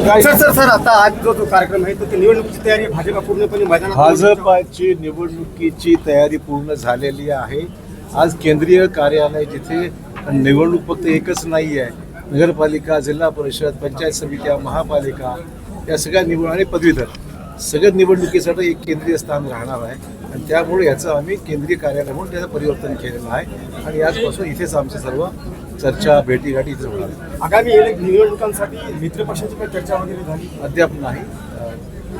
Sir sir sir आता आज जो जो कार्यक्रम आहे तो ती निवडणुकीची तयारी भाजपा पूर्णपणे मैदानात भाजपाची निवडणुकीची तयारी पूर्ण झालेली आहे. आज केंद्रीय कार्यालय जिथे निवडणूक फक्त एकच नाही आहे. नगरपालिका जिल्हा परिषद पंचायत समित्या महापालिका या सगळ्या निवड आणि पदवीधर. सगळ्या निवडणुकीसाठी एक केंद्रीय स्थान राहणार आहे. आणि त्यामुळे याचं आम्ही केंद्रीय कार्यालय म्हणून त्याचं परिवर्तन केलेलं आहे. आणि आजपासून इथेच आमचे सर्व चर्चा भेटीगाठी इथे होणार. आगामी निवडणुकांसाठी मित्र पक्षाची पण चर्चा वगैरे झाली? अद्याप नाही.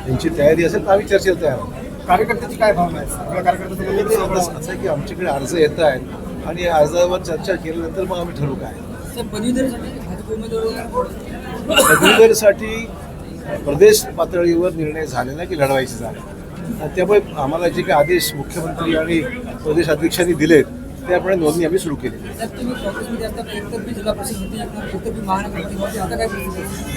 त्यांची तयारी असेल तर आम्ही चर्चेला तयार आहोत. कार्यकर्त्याची काय भावना आहे आपल्या कार्यकर्त्याचं ते असं आहे की आमच्याकडे अर्ज येत आहेत आणि या अर्जावर चर्चा केल्यानंतर मग आम्ही ठरवू काय. सर पदवीधरसाठी प्रदेश पातळीवर निर्णय झालेला की लढवायचे झाले. त्यामुळे आम्हाला जे काही आदेश मुख्यमंत्री आणि प्रदेश अध्यक्षांनी दिलेत त्याप्रमाणे नोंदणी आम्ही सुरू केली?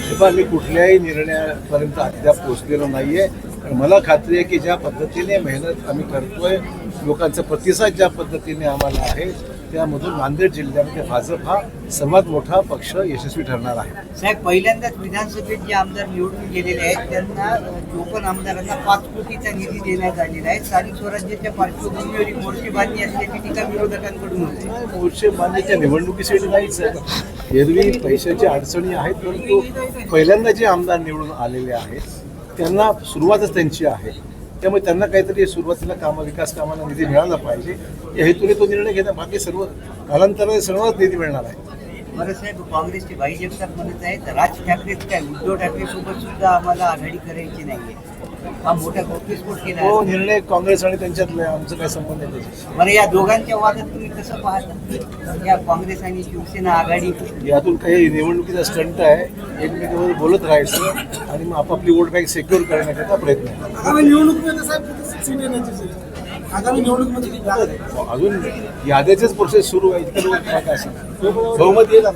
तेव्हा मी कुठल्याही निर्णयापर्यंत अद्याप पोहोचलेलो नाही आहे पण मला खात्री आहे की ज्या पद्धतीने मेहनत आम्ही करतोय लोकांचा प्रतिसाद ज्या पद्धतीने आम्हाला आहे त्यामधून नांदेड जिल्ह्यामध्ये भाजप हा सर्वात मोठा पक्ष यशस्वी ठरणार आहे. साहेब पहिल्यांदाच विधानसभेत जे आमदार निवडून गेलेले आहेत त्यांना चोपन्न आमदारांना पाच कोटीचा निधी देण्यात आलेला आहे. स्थानिक स्वराज्याच्या पार्श्वभूमीवर मोर्ची बांधणी असल्याची टीका विरोधकांकडून होते मोर्चे बांधण्याच्या निवडणुकीसाठी नाहीच आहे. एरवी पैशाची अडचणी आहेत परंतु पहिल्यांदा जे आमदार निवडून आलेले आहेत त्यांना सुरुवातच त्यांची आहे. त्यामुळे त्यांना काहीतरी सुरुवातीला काम विकास कामाला निधी मिळाला पाहिजे. या हेतूने तो निर्णय घेणं बाकी सर्व कालांतराने सर्वच निधी मिळणार आहे. बरं साहेब काँग्रेसचे भाई जगताप म्हणत आहेत राज ठाकरेच काय उद्धव ठाकरे सोबत सुद्धा आम्हाला आघाडी करायची नाहीये हा मोठा घटस्फोट केला तो आहे. निर्णय काँग्रेस आणि त्यांच्यातला. आमचं काय संबंध आहे त्याच्याशी बरं या दोघांच्या वादात तुम्ही कसं पाहता या काँग्रेस आणि शिवसेना आघाडी यातून काही निवडणुकीचा स्टंट आहे एकमेकांवर बोलत राहायचं आणि मग आपापली वोट बँक सेक्युअर करण्याचा प्रयत्न आहे निवडणुकीमध्ये साहेब सीट येण्याची आगामी निवडणुकीमध्ये किती जागा आहेत? अजून याद्याचेच प्रोसेस सुरू आहे. बहुमत येईल.